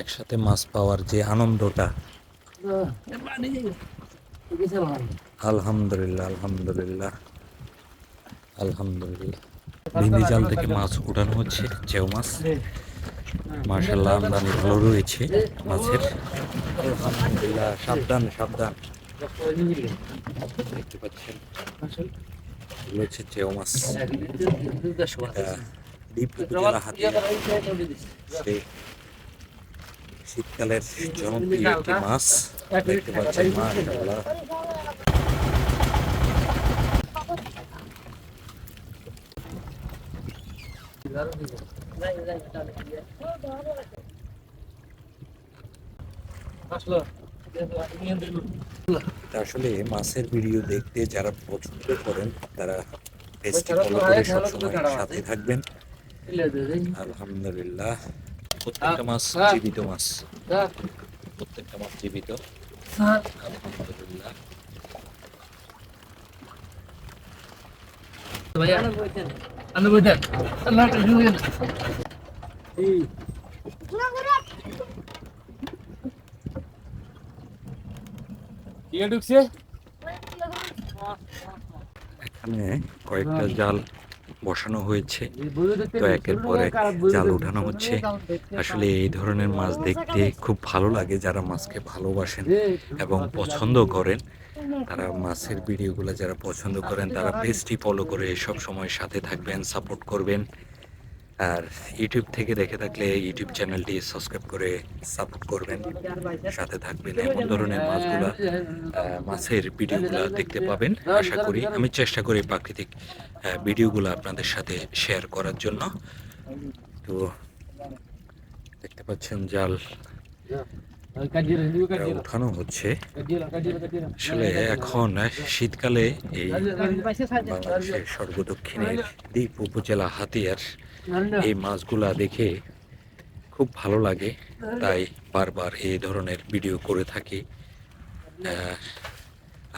একসাথে মাছ পাওয়ার যে আনন্দটা। আলহামদুলিল্লাহ আলহামদুলিল্লাহ আলহামদুলিল্লাহ। ভিন্দি জাল থেকে মাছ উঠানো হচ্ছে চেউ মাছ। মার্শাল্লাহ আমদানি ভালো রয়েছে মাছের। আলহামদুলিল্লাহ, সাবধান সাবধান। দেখতে পাচ্ছেন? চেউ মাছ। শীতকালের জনপ্রিয় একটি মাছ। দেখতে পাচ্ছেন মাশাআল্লাহ আসলে। মাছের ভিডিও দেখতে যারা পছন্দ করেন তারা পেজটি ফলো করে সবসময় সাথে থাকবেন। আলহামদুলিল্লাহ। প্রত্যেকটা মাছ জীবিত মাছ প্রত্যেকটা মাছ জীবিত। আলহামদুলিল্লাহ। ঢুকছে? এখানে কয়েকটা জাল বসানো হয়েছে। তো একের পর এক জাল উঠানো হচ্ছে। আসলে এই ধরনের মাছ দেখতে খুব ভালো লাগে যারা মাছকে ভালোবাসেন এবং পছন্দ করেন। তারা মাছের ভিডিওগুলো যারা পছন্দ করেন তারা পেজটি ফলো করে সব সময় সাথে থাকবেন সাপোর্ট করবেন। আর ইউটিউব থেকে দেখে থাকলে ইউটিউব চ্যানেলটি সাবস্ক্রাইব করে সাপোর্ট করবেন। সাথে থাকবেন এমন ধরনের মাছগুলা মাছের ভিডিওগুলো দেখতে পাবেন। আশা করি, আমি চেষ্টা করি প্রাকৃতিক ভিডিওগুলো আপনাদের সাথে শেয়ার করার জন্য। তো দেখতে পাচ্ছেন জাল উঠানো হচ্ছে। আসলে এখন শীতকালে এই বাংলাদেশের সর্বদক্ষিণের দ্বীপ উপজেলা হাতিয়ার এই মাছগুলা দেখে খুব ভালো লাগে। তাই বারবার এই ধরনের ভিডিও করে থাকি।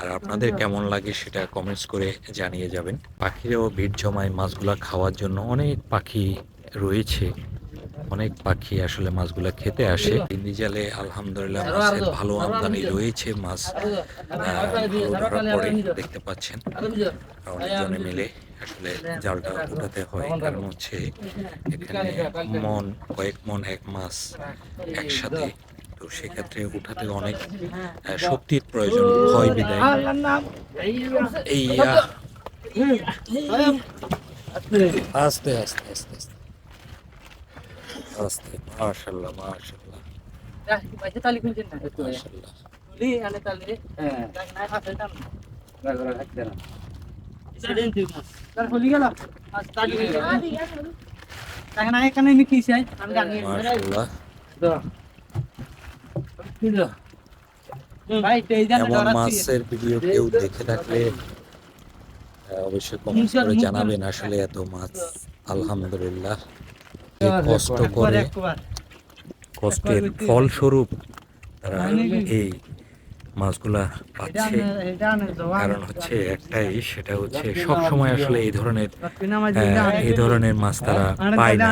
আর আপনাদের কেমন লাগে সেটা কমেন্টস করে জানিয়ে যাবেন। পাখিরাও ভিড় জমায় মাছগুলা খাওয়ার জন্য অনেক পাখি রয়েছে। অনেক পাখি আসলে মাছগুলা খেতে আসে। হিন্দি জালে আলহামদুলিল্লাহ মাছের ভালো আমদানি রয়েছে মাছ। ধরা পড়ে দেখতে পাচ্ছেন। অনেকজনে মিলে আসলে জালটা উঠাতে হয় কারণ হচ্ছে এখানে মন কয়েক মন এক মাছ একসাথে তো সেক্ষেত্রে উঠাতে অনেক শক্তির প্রয়োজন হয় বিদায় এই আস্তে আস্তে আস্তে আস্তে আস্তে মাশাল্লাহ মাশাল্লাহ মাশাল্লাহ মাশাল্লাহ এমন মাছের ভিডিও কেউ দেখে থাকলে অবশ্যই কমেন্ট করে জানাবেন আসলে এত মাছ। আলহামদুলিল্লাহ। কষ্ট করে কষ্টের ফলস্বরূপ তারা এই মাছগুলা পাচ্ছে। কারণ হচ্ছে একটাই সেটা হচ্ছে সব সময় আসলে এই ধরনের আহ, এই ধরনের মাছ তারা পায় না।